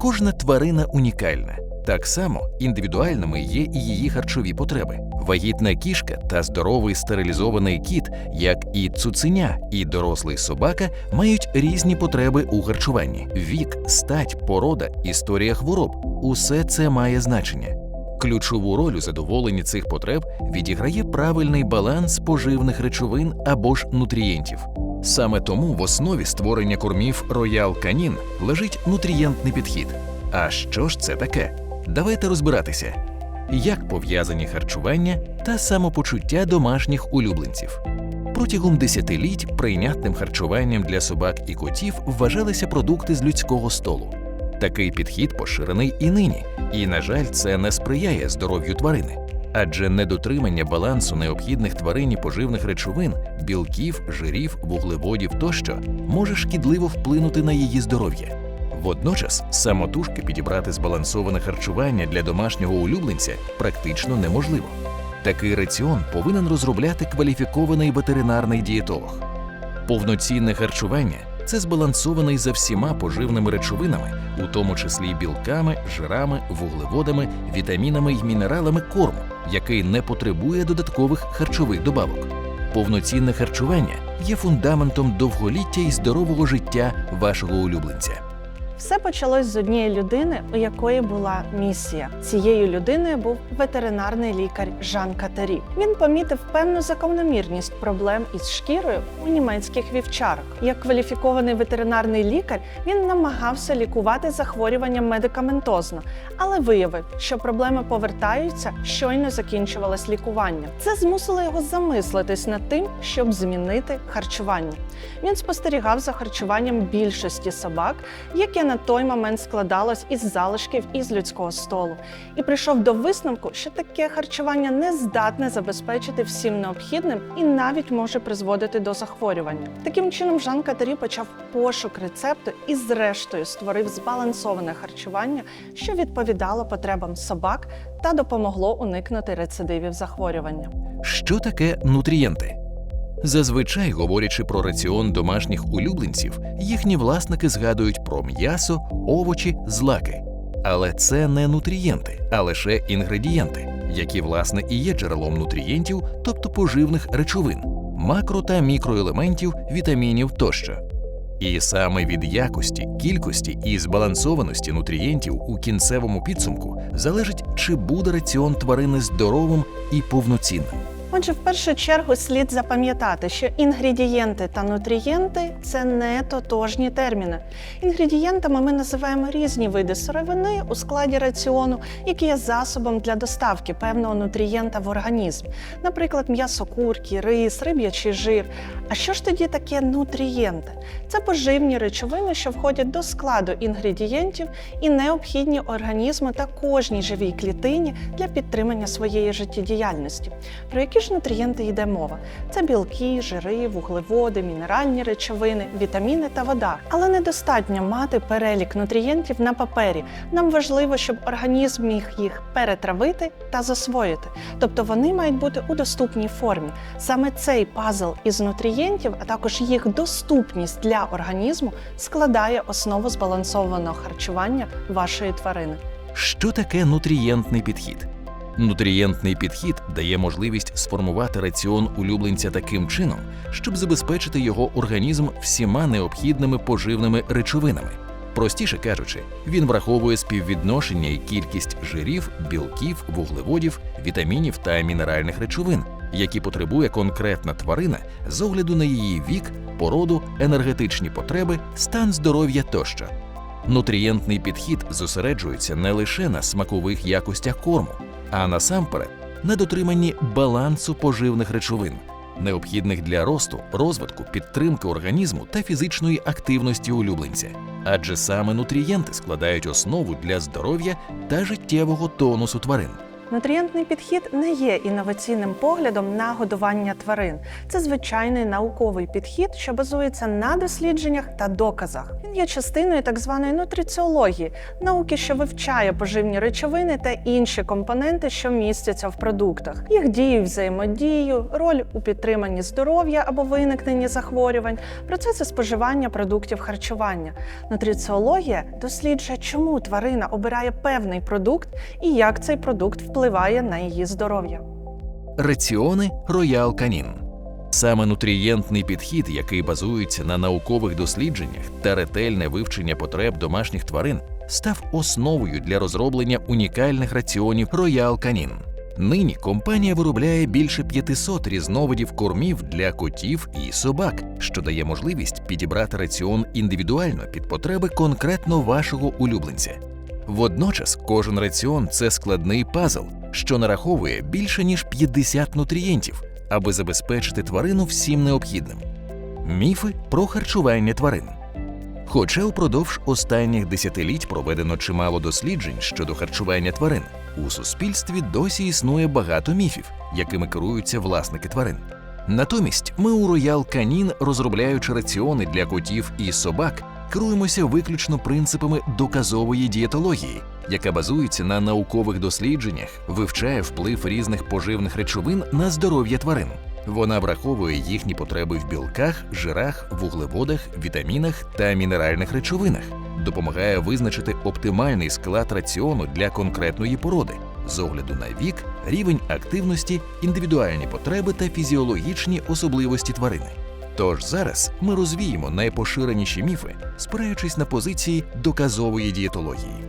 Кожна тварина унікальна. Так само індивідуальними є і її харчові потреби. Вагітна кішка та здоровий стерилізований кіт, як і цуценя, і дорослий собака, мають різні потреби у харчуванні: вік, стать, порода, історія хвороб усе це має значення. Ключову роль у задоволенні цих потреб відіграє правильний баланс поживних речовин або ж нутрієнтів. Саме тому в основі створення кормів Royal Canin лежить нутрієнтний підхід. А що ж це таке? Давайте розбиратися, як пов'язані харчування та самопочуття домашніх улюбленців. Протягом десятиліть прийнятним харчуванням для собак і котів вважалися продукти з людського столу. Такий підхід поширений і нині, і, на жаль, це не сприяє здоров'ю тварини. Адже недотримання балансу необхідних тварині поживних речовин, білків, жирів, вуглеводів тощо може шкідливо вплинути на її здоров'я. Водночас самотужки підібрати збалансоване харчування для домашнього улюбленця практично неможливо. Такий раціон повинен розробляти кваліфікований ветеринарний дієтолог. Повноцінне харчування це збалансований за всіма поживними речовинами, у тому числі білками, жирами, вуглеводами, вітамінами й мінералами корм, який не потребує додаткових харчових добавок. Повноцінне харчування є фундаментом довголіття і здорового життя вашого улюбленця. Все почалось з однієї людини, у якої була місія. Цією людиною був ветеринарний лікар Жан Катері. Він помітив певну закономірність проблем із шкірою у німецьких вівчарок. Як кваліфікований ветеринарний лікар, він намагався лікувати захворювання медикаментозно, але виявив, що проблеми повертаються, щойно закінчувалось лікування. Це змусило його замислитись над тим, щоб змінити харчування. Він спостерігав за харчуванням більшості собак, яке на той момент складалось із залишків із людського столу, і прийшов до висновку, що таке харчування не здатне забезпечити всім необхідним і навіть може призводити до захворювання. Таким чином, Жан Катері почав пошук рецепту і, зрештою, створив збалансоване харчування, що відповідало потребам собак та допомогло уникнути рецидивів захворювання. Що таке нутрієнти? Зазвичай, говорячи про раціон домашніх улюбленців, їхні власники згадують про м'ясо, овочі, злаки. Але це не нутрієнти, а лише інгредієнти, які власне і є джерелом нутрієнтів, тобто поживних речовин, макро та мікроелементів, вітамінів тощо. І саме від якості, кількості і збалансованості нутрієнтів у кінцевому підсумку залежить, чи буде раціон тварини здоровим і повноцінним. Отже, в першу чергу слід запам'ятати, що інгредієнти та нутрієнти це не тотожні терміни. Інгредієнтами ми називаємо різні види сировини у складі раціону, які є засобом для доставки певного нутрієнта в організм, наприклад, м'ясо курки, рис, риб'ячий жир. А що ж тоді таке нутрієнти? Це поживні речовини, що входять до складу інгредієнтів і необхідні організму та кожній живій клітині для підтримання своєї життєдіяльності. Про які ж нутрієнти йде мова? Це білки, жири, вуглеводи, мінеральні речовини, вітаміни та вода. Але недостатньо мати перелік нутрієнтів на папері. Нам важливо, щоб організм міг їх перетравити та засвоїти. Тобто вони мають бути у доступній формі. Саме цей пазл із нутрієнтів, а також їх доступність для організму складає основу збалансованого харчування вашої тварини. Що таке нутрієнтний підхід? Нутрієнтний підхід дає можливість сформувати раціон улюбленця таким чином, щоб забезпечити його організм всіма необхідними поживними речовинами. Простіше кажучи, він враховує співвідношення і кількість жирів, білків, вуглеводів, вітамінів та мінеральних речовин, які потребує конкретна тварина з огляду на її вік, породу, енергетичні потреби, стан здоров'я тощо. Нутрієнтний підхід зосереджується не лише на смакових якостях корму, а насамперед на дотриманні балансу поживних речовин, необхідних для росту, розвитку, підтримки організму та фізичної активності улюбленця. Адже саме нутрієнти складають основу для здоров'я та життєвого тонусу тварин. Нутрієнтний підхід не є інноваційним поглядом на годування тварин. Це звичайний науковий підхід, що базується на дослідженнях та доказах. Він є частиною так званої нутриціології, науки, що вивчає поживні речовини та інші компоненти, що містяться в продуктах, їх дію, взаємодію, роль у підтриманні здоров'я або виникненні захворювань, процеси споживання продуктів харчування. Нутриціологія досліджує, чому тварина обирає певний продукт і як цей продукт впливає на її здоров'я. Раціони Роял Канін. Саме нутрієнтний підхід, який базується на наукових дослідженнях та ретельне вивчення потреб домашніх тварин, став основою для розроблення унікальних раціонів Роял Канін. Нині компанія виробляє більше 500 різновидів кормів для котів і собак, що дає можливість підібрати раціон індивідуально під потреби конкретно вашого улюбленця. Водночас кожен раціон це складний пазл, що нараховує більше ніж 50 нутрієнтів, аби забезпечити тварину всім необхідним. Міфи про харчування тварин. Хоча упродовж останніх десятиліть проведено чимало досліджень щодо харчування тварин, у суспільстві досі існує багато міфів, якими керуються власники тварин. Натомість ми у Royal Canin, розробляючи раціони для котів і собак, керуємося виключно принципами доказової дієтології, яка базується на наукових дослідженнях, вивчає вплив різних поживних речовин на здоров'я тварин. Вона враховує їхні потреби в білках, жирах, вуглеводах, вітамінах та мінеральних речовинах, допомагає визначити оптимальний склад раціону для конкретної породи з огляду на вік, рівень активності, індивідуальні потреби та фізіологічні особливості тварини. Тож зараз ми розвіємо найпоширеніші міфи, спираючись на позиції доказової дієтології.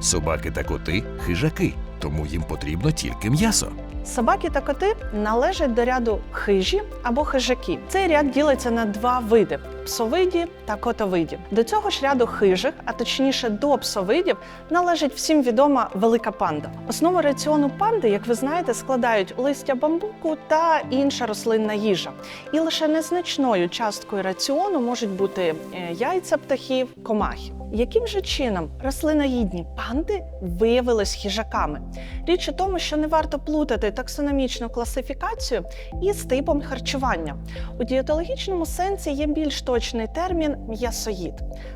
Собаки та коти хижаки, тому їм потрібно тільки м'ясо. Собаки та коти належать до ряду хижі або хижаки. Цей ряд ділиться на два види: псовиді та котовиді. До цього ж ряду хижих, а точніше до псовидів, належить всім відома велика панда. Основу раціону панди, як ви знаєте, складають листя бамбуку та інша рослинна їжа. І лише незначною часткою раціону можуть бути е, яйця птахів, комахи. Яким же чином рослиноїдні панди виявились хижаками? Річ у тому, що не варто плутати таксономічну класифікацію із типом харчування. У дієтологічному сенсі є більш точний термін м'ясоїд.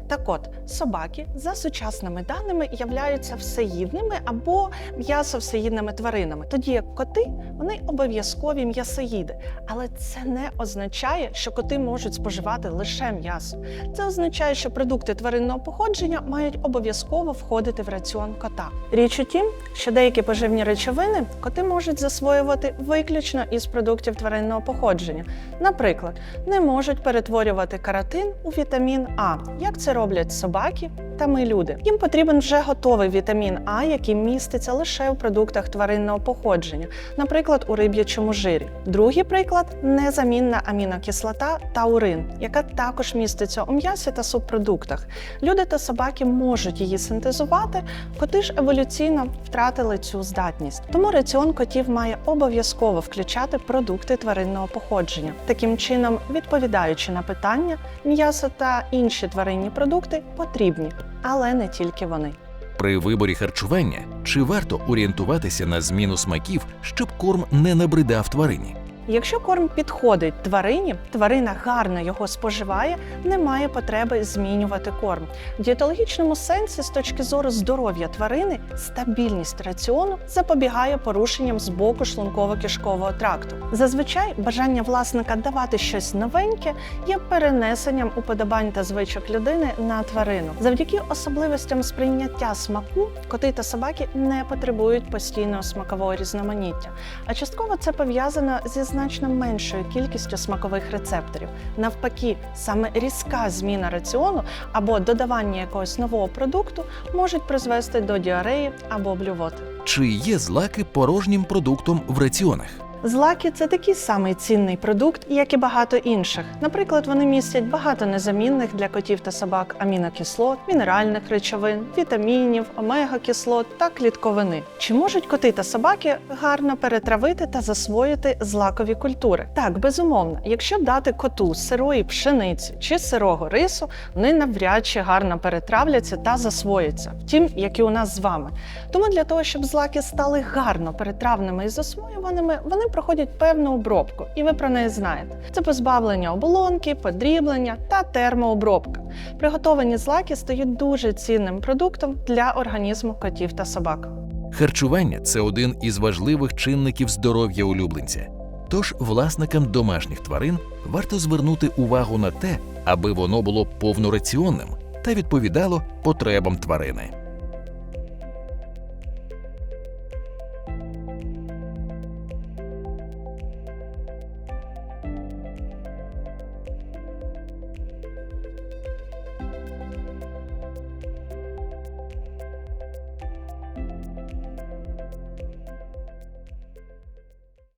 Так от, собаки за сучасними даними являються всеїдними або м'ясо-всеїдними тваринами. Тоді як коти вони обов'язкові м'ясоїди, але це не означає, що коти можуть споживати лише м'ясо. Це означає, що продукти тваринного походження мають обов'язково входити в раціон кота. Річ у тім, що деякі поживні речовини коти можуть засвоювати виключно із продуктів тваринного походження. Наприклад, не можуть перетворювати каротин у вітамін А, як це роблять собаки та ми люди. Їм потрібен вже готовий вітамін А, який міститься лише у продуктах тваринного походження, наприклад, у риб'ячому жирі. Другий приклад незамінна амінокислота таурин, яка також міститься у м'ясі та субпродуктах. Люди та собаки можуть її синтезувати, коти ж еволюційно втратили цю здатність. Тому раціон котів має обов'язково включати продукти тваринного походження. Таким чином, відповідаючи на питання, м'ясо та інші тваринні продукти потрібні, але не тільки вони. При виборі харчування чи варто орієнтуватися на зміну смаків, щоб корм не набридав тварині? Якщо корм підходить тварині, тварина гарно його споживає, немає потреби змінювати корм. В дієтологічному сенсі, з точки зору здоров'я тварини, стабільність раціону запобігає порушенням з боку шлунково-кишкового тракту. Зазвичай бажання власника давати щось новеньке є перенесенням уподобань та звичок людини на тварину. Завдяки особливостям сприйняття смаку, коти та собаки не потребують постійного смакового різноманіття. А частково це пов'язано зі значно меншою кількістю смакових рецепторів. Навпаки, саме різка зміна раціону або додавання якогось нового продукту можуть призвести до діареї або блювоти. Чи є злаки порожнім продуктом в раціонах? Злаки це такий самий цінний продукт, як і багато інших. Наприклад, вони містять багато незамінних для котів та собак амінокислот, мінеральних речовин, вітамінів, омега-кислот та клітковини. Чи можуть коти та собаки гарно перетравити та засвоїти злакові культури? Так, безумовно, якщо дати коту сирої пшениці чи сирого рису, вони навряд чи гарно перетравляться та засвояться. Втім, як і у нас з вами. Тому для того, щоб злаки стали гарно перетравними і засвоюваними, вони проходять певну обробку, і ви про неї знаєте. Це позбавлення оболонки, подріблення та термообробка. Приготовані злаки стають дуже цінним продуктом для організму котів та собак. Харчування це один із важливих чинників здоров'я улюбленця. Тож власникам домашніх тварин варто звернути увагу на те, аби воно було повнораціонним та відповідало потребам тварини.